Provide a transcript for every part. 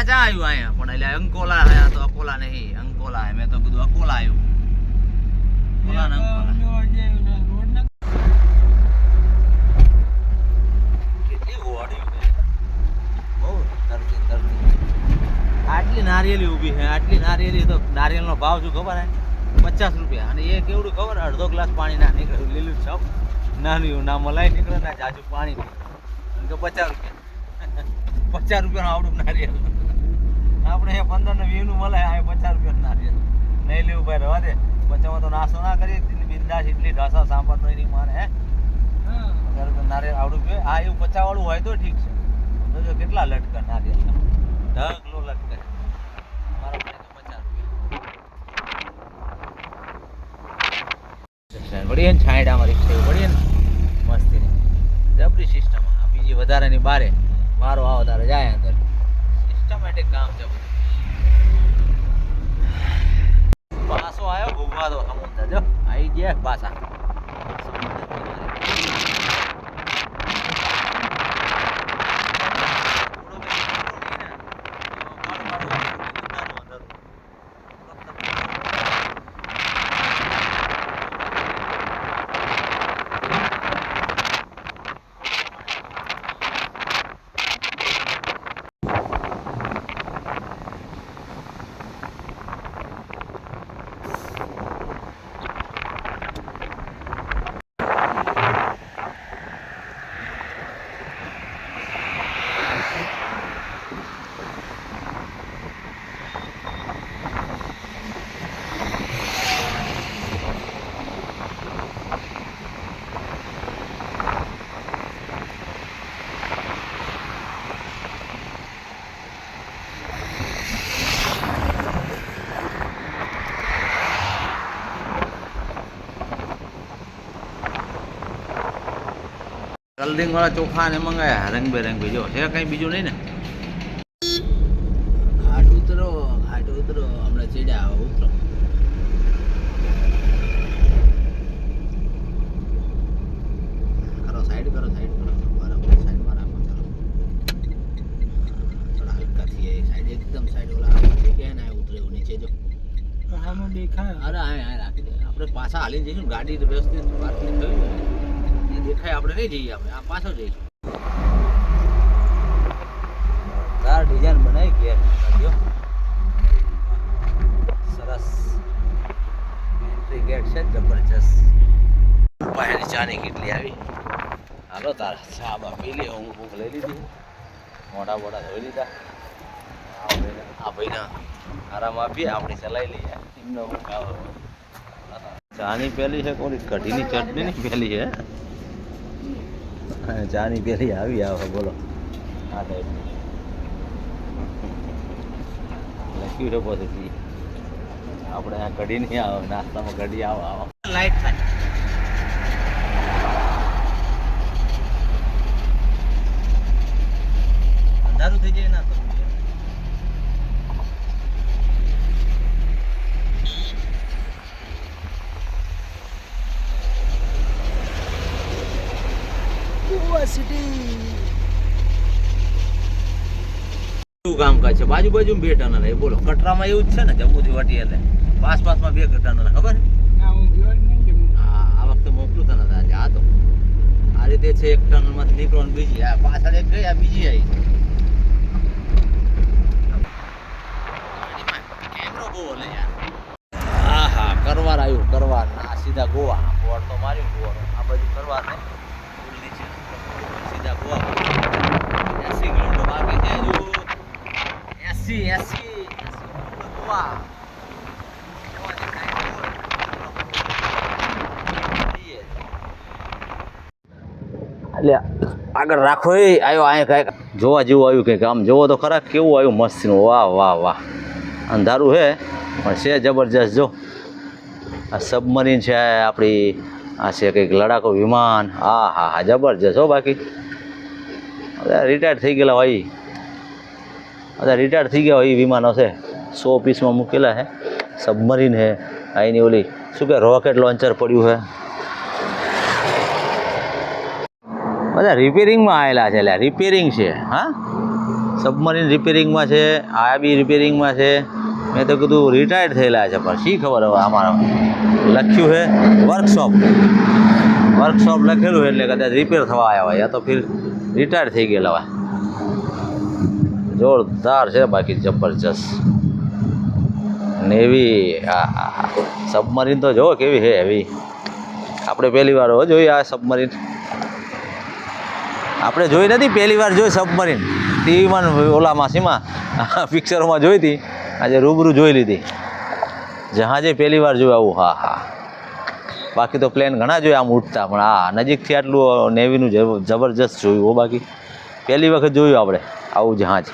પાછા આવ્યું અહીંયા, પણ એટલે અંકોલા આયા તો અકોલા નહીં, અંકોલા. મેં તો કીધું અકોલા આવ્યું આટલી નારિયેલી ઊભી છે, આટલી નારિયેલી તો નારિયેળનો ભાવ શું ખબર હે? પચાસ રૂપિયા. અને એ કેવડું ખબર? અડધો ગ્લાસ પાણી ના નીકળે. લીલું છપ. નાનું ના મલાઈ નીકળે ના જાજુ પાણી. નીકળે કે પચાસ રૂપિયા. પચાસ રૂપિયાનું આવડું નારિયેળ આપણે એ પંદર ને વીસનું મળે આ પચાસ રૂપિયા ના રહે નહીં લેવું ભાઈ રવા દે. પચાસમાં તો નાસ્તો ના કરીએ બિંદાસ એટલી ઢાસા સાંભર નહીં મારે હે? પચાસ રૂપિયા નારિયેલ આવડું જોઈએ. આ એવું પચાસ વાળું હોય તો ઠીક છે. જો કેટલા લટકા નારિયેલ ઢગલો લટકે. મારા વળી ને છાંયડામાં રિક્ષા પડીએ ને મસ્તી જબરી સિસ્ટમ બીજી વધારાની બારે મારો આવો. સિસ્ટમેટિક કામ છે. પાછો આવ્યો ઘૂમવા દો સમજતા જો આવી ગયા પાછા સમુદ્ર કિનારે. કલરિંગ વાળા ચોખા ને મંગાયા રંગબેરંગી જો. છે કઈ બીજું નહીં ને? ઘાટ ઉતરો ઘાટ ઉતરો હમણાં ચડ્યા ઉતરો. કરો સાઈડ કરો સાઈડ કરો. બરાબર સાઈડમાં રાખો ચાલો. થોડા હલકા થઈએ સાઈડ એકદમ સાઈડ ઓલા ના ઉતરે એવું નીચે જો. અરે હા હા રાખી દે. આપણે પાછા હાલી જઈશું ને ગાડી વ્યવસ્થિત પાર્કિંગ થયું દેખાય, આપણે નહીં જઈએ આપણે આ પાછો જઈશું તાર ડિઝાઇન બનાવી ગાડીઓ સરસ. એન્ટ્રી ગેટ છે જબરજસ્ત. પહેલી ચાની કેટલી આવી? હાલો તાર સાબા લે, હું ભૂખ લઈ લીધી. મોટા મોટા ધોઈ લીધા. આ ભાઈના આરામ આપીએ, આપણે ચલાવી લઈએ. એમનો ચાની પેલી છે, કોની? કઢીની ચટણીની પેલી છે? ચાની પેલી આવી આવે, બોલો. આ ટાઈપ લખ્યું છે પછી. આપણે આ કઢી નહીં આવે, નાસ્તામાં કઢી આવો આવો. લાઈટ થાય અંધારું થઈ જાય ના તો શું કામકાજ છે બાજુ બાજુ બે ટનલ એ બોલો. કટરામાં એવું જ છે ને જમ્મુથી વટી એટલે. પાસ પાસમાં બે ટનલ ખબર હા આ વખતે મોકલું તને આજે આ તો. આ રીતે છે એક ટનલમાંથી નીકળો ને બીજી આ પાછળ એક ગઈ આ બીજી આવી. કરવાર આવ્યું કરવાર ના સીધા ગોવા બોર્ડ તો માર્યું ગોવા આ બાજુ કરવાર ને પુલ નીચે સીધા ગોવા એસી કિલોમીટર બાકી છે હજુ એસી એસી ગોવા એટલે આગળ રાખો એ આવ્યો અહીંયા કાંઈક જોવા જેવું આવ્યું કંઈક, આમ જોવો તો ખરા કેવું આવ્યું મસ્તીનું. વાહ વાહ વાહ. અંધારું છે પણ છે જબરજસ્ત, જો. આ સબમરીન છે આપણી, આ છે કંઈક લડાકો વિમાન. હા હા હા, જબરજસ્ત, હો બાકી. રિટાયર થઈ ગયેલા હોય. બધા રિટાયર થઈ ગયા હોય એ વિમાનો છે. સો પીસમાં મૂકેલા છે. સબમરીન છે. અહીંની ઓલી, શું કે રોકેટ લોન્ચર પડ્યું છે. બધા રિપેરિંગમાં આવેલા છે એટલે રિપેરિંગ છે, હા? સબમરીન રિપેરિંગમાં છે આ બી રિપેરિંગમાં છે. મેં તો કીધું રિટાયર્ડ થયેલા છે, પણ શી ખબર હવે અમારા લખ્યું છે? વર્કશોપ વર્કશોપ લખેલું એટલે કદાચ રિપેર થવા આવ્યા હોય. યા તો ફિર રિટાયર થઈ ગયેલા હોય. જોરદાર છે બાકી જબરજસ્ત. નેવી સબમરીન તો જો કેવી છે એવી. આપણે પહેલી વાર જોઈ આ સબમરીન આપણે જોઈ નથી પહેલી વાર જોઈ સબમરીન ટીવીમાં ઓલામાં સીમાં પિક્ચરોમાં જોઈ હતી. આજે રૂબરૂ જોઈ લીધી. જહાજે પહેલી વાર જોયું આવું, હા હા. બાકી તો પ્લેન ઘણા જોયા આમ ઉડતા, પણ આ નજીકથી આટલું નેવીનું જબ- જબરજસ્ત જોયું હો બાકી. પહેલી વખત જોયું આપણે આવું જહાજ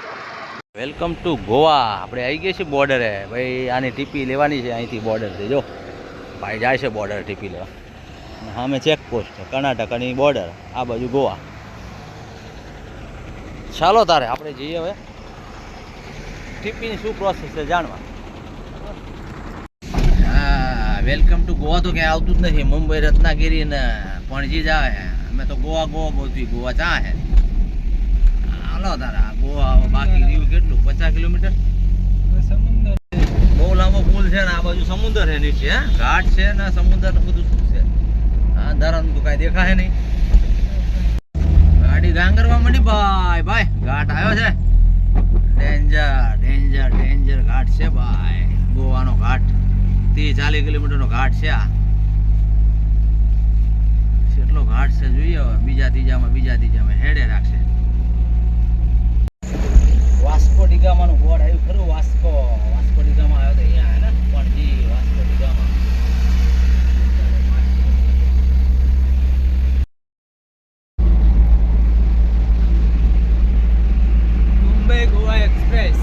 વેલકમ ટુ ગોવા. આપણે આવી ગયા છીએ બોર્ડરે. ભાઈ, આની ટીપી લેવાની છે અહીંથી બોર્ડરથી. જો, ભાઈ જાય છે બોર્ડર ટીપી લેવા. સામે ચેકપોસ્ટ કર્ણાટકની બોર્ડર, આ બાજુ ગોવા. ચાલો તારે, આપણે જઈએ હવે. ટીપીની શું પ્રોસેસ છે જાણવા? વેલકમ ટુ ગોવા તો ક્યાંય આવતું જ નથી. મુંબઈ, રત્નાગીરી ને પણજી જ આવે. અમે તો ગોવા ગોવા ગોતી ગોવા ચા હે. હાલો તારા ગોવા બાકી રહ્યું કેટલું? પચાસ કિલોમીટર? બહુ લાંબો પુલ છે ને આ બાજુ સમુદ્ર છે નીચે હે? ઘાટ છે ને સમુદ્ર ને બધું શું છે? હા ધરણ તો કાંઈ દેખાય નહીં. ગાડી ગાંગરવા મળી ભાઈ ભાઈ ઘાટ આવ્યો છે. ડેન્જર ડેન્જર ડેન્જર ઘાટ છે ભાઈ. ગોવાનો ઘાટ. ત્રીસ ચાલીસ કિલોમીટરનો ઘાટ છે આ. કેટલો ઘાટ છે જોઈએ હવે બીજા ત્રીજામાં બીજા ત્રીજામાં હેડે રાખશે. વાસ્કો ડિગામાનું બોર્ડ આવ્યું ખરું? વાસ્કો. વાસ્કો ડિગામાં આવ્યો તો અહીંયા હે ને? પણજી વાસ્કો ડિગામાં મુંબઈ ગોવા એક્સપ્રેસ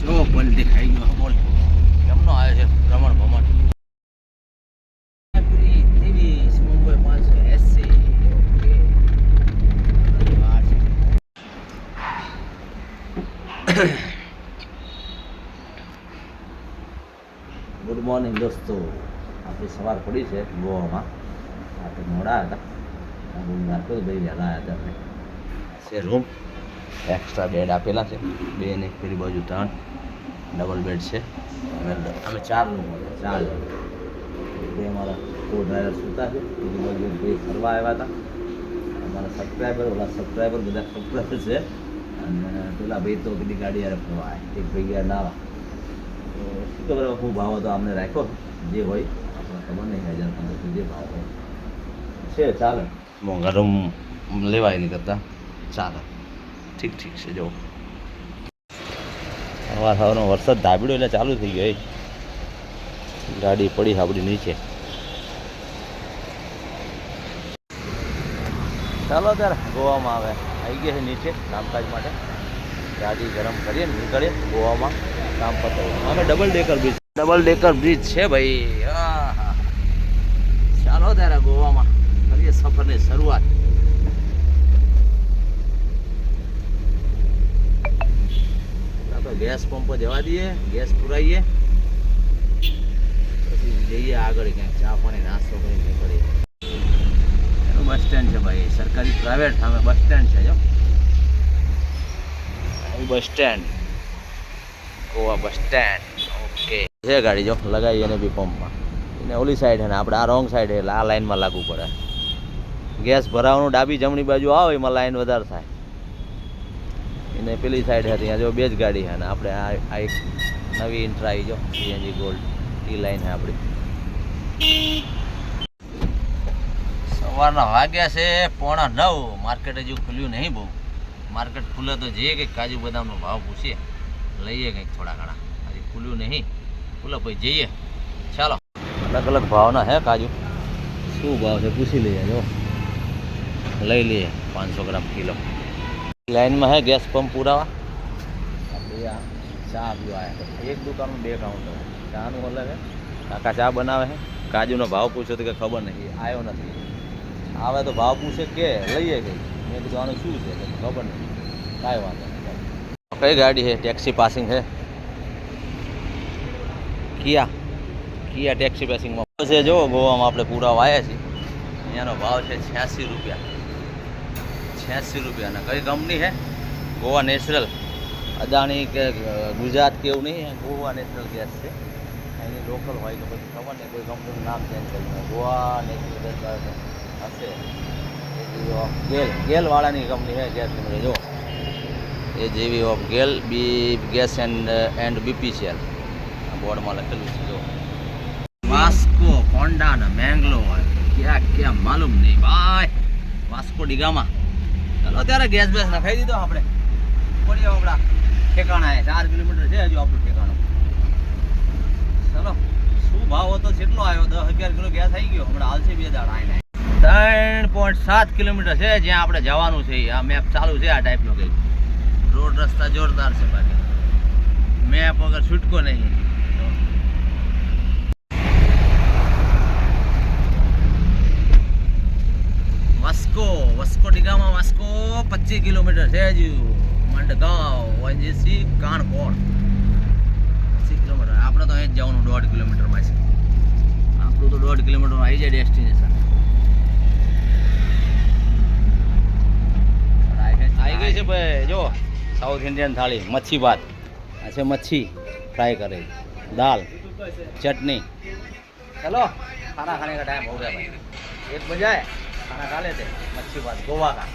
જો પલટી ખાઈ ગયો બોલ કેમનો આવે છે ભ્રમણ ભ્રમણ ત્રેવીસ મુંબઈ પાંચસો એસી ઓકે ગુડ મોર્નિંગ દોસ્તો આપણી સવાર પડી છે ગોવામાં. આપણે મોડા હતા. રૂમ નાખ્યો તો ભાઈ વહેલા આવ્યા હતા આપણે. છે રૂમ એક્સ્ટ્રા બેડ આપેલા છે. બે ને પેલી બાજુ ત્રણ. ડબલ બેડ છે. અમે અમે ચાર લોકો ચાર. બે અમારા કો ડ્રાઈવર સૂતા છે. બીજી બાજુ બે ફરવા આવ્યા હતા. અમારા સબસ્ક્રાઈબર ઓલા સબસ્ક્રાઈબર બધા સબસ્ક્રાઈબર છે. અને પેલા ભાઈ તો પેલી ગાડી યાર ફરવા એક ભાઈ ગયા નાવા. શું ખબર હું ભાવ હતો અમને રાખ્યો. જે હોય આપણે ખબર નહીં હજાર પંદરસો જે ભાવ હોય. છે, ચાલે. મોંઘા લેવાય નહીં કરતા. ચાલે. ઠીક ઠીક છે જો સવાર સવારનો વરસાદ ધાબડ્યો એટલે ચાલુ થઈ ગયો ગાડી પડી આપણી નીચે. ચાલો ત્યારે ગોવામાં આવે. આવી ગયા છે નીચે, કામકાજ માટે. ગાડી ગરમ કરીએ, નીકળીએ ગોવામાં. કામ પતાવ્યું. અમે double decker bridge double decker bridge છે ભાઈ. આહા. ચાલો ત્યારે ગોવામાં કરીએ સફરની શરૂઆત. આ તો ગેસ પંપ જવા દઈએ ગેસ પુરાઈએ. પછી જઈએ આગળ ક્યાંક ચા પાણી નાસ્તો કરી નીકળીએ એનું બસ સ્ટેન્ડ છે ભાઈ સરકારી પ્રાઇવેટ સામે બસ સ્ટેન્ડ છે જો. Bus stand Goa bus stand. Okay. છે ગાડી જો લગાવી એને બી પંપમાં. એને ઓલી સાઈડ ને આપણે આ રોંગ સાઈડ એટલે આ લાઈનમાં લાગવું પડે. ગેસ ભરાવાનું ડાબી જમણી બાજુ આવે એમાં લાઈન વધારે થાય. એને પેલી સાઈડ હતી ત્યાં જો બે જ ગાડી છે ને આપણે આ એક નવી ઇન્ટ્રા આવી જો સીએનજી ગોલ્ડ ટી લાઈન છે આપણી. સવારના વાગ્યા છે પોણા નવ. માર્કેટ હજુ ખુલ્યું નહીં બહુ. માર્કેટ ખુલે તો જઈએ કંઈક કાજુ બદામનો ભાવ પૂછીએ. લઈએ કંઈક થોડા ઘણા. હજી ખુલ્યું નહીં. ખુલે ભાઈ જઈએ. ચાલો. અલગ અલગ ભાવના હે કાજુ? શું ભાવ છે? પૂછી લઈએ જો. લઈ લઈએ પાંચસો ગ્રામ કિલો. લાઈનમાં હે ગેસ પંપ પુરાવા? આપણે આ ચા પીવા આવ્યા એક દુકાનનું બે કાઉન્ટર. ચાનું અલગ હે. કાકા ચા બનાવે છે કાજુનો ભાવ પૂછ્યો તો કે ખબર નહીં. આવ્યો નથી. આવે તો ભાવ પૂછે કે લઈએ કંઈ મેં કીધું આનું શું છે? ખબર નહીં. કાંઈ વાંધો કઈ ગાડી છે? ટેક્સી પાસિંગ છે. કિયા? કિયા ટેક્સી પાસિંગમાં છે જો, ગોવામાં આપણે પૂરા વાયા છીએ. અહીંયાનો ભાવ છે છ્યાસી રૂપિયા. છ્યાસી રૂપિયા. અને કઈ કંપની છે? ગોવા નેચરલ અદાણી કે ગુજરાત કે એવું નહીં, ગોવા નેચરલ ગેસ છે. અહીંની લોકલ હોય તો પછી ખબર નહીં, કોઈ કંપનીનું નામ ચેન્જ કરી ગોવા નેચરલ ગેસ હશે. ગેલ, ગેલવાળાની કંપની છે ગેસ કંપની જો એ જેવી of GAIL, B gas and and BPCL બોર્ડમાં લખેલું છે, જો. વાસ્કો, હોન્ડા ને મેંગ્લોર. ક્યાં ક્યાં માલુમ નહીં, ભાઈ. વાસ્કો ડિગામાં. ચાલો ત્યારે ગેસ બેસ નખાઈ દીધો આપણે. પડીએ આપણા ઠેકાણા ચાર કિલોમીટર છે હજુ આપણું ઠેકાણું. ચલો, શું ભાવ હતો, કેટલો આવ્યો? દસ અગિયાર કિલો ગેસ આવી ગયો. હમણાં હાલશે બે દાડા આવીને ત્રણ પોઈન્ટ સાત કિલોમીટર છે, જ્યાં આપણે જવાનું છે. આ મેપ ચાલુ છે આ ટાઈપનો કંઈક. રોડ રસ્તા જોરદાર છે બાકી. મેપ વગર છૂટકો નહીં. વાસ્કો વાસ્કો ડિગામાં વાસ્કો પચીસ કિલોમીટર છે હજુ. મંડગાંવ વંજીસી કાણકોણ. પચીસ કિલોમીટર. આપણે તો અહીં જ જવાનું દોઢ કિલોમીટરમાં છે. આપણું તો દોઢ કિલોમીટરમાં આવી જાય ડેસ્ટિનેશન. આવી ગઈ છે ભાઈ, જો. સાઉથ ઇન્ડિયન થાળી, મચ્છી ભાત. આ છે મચ્છી, ફ્રાય કરે દાલ ચટણી. ચલો, ખાના ખાને કા ટાઈમ હો ગયા ભાઈ. એક બજાય, ખાના ખા લેતે. મચ્છી ભાત, ગોવા કા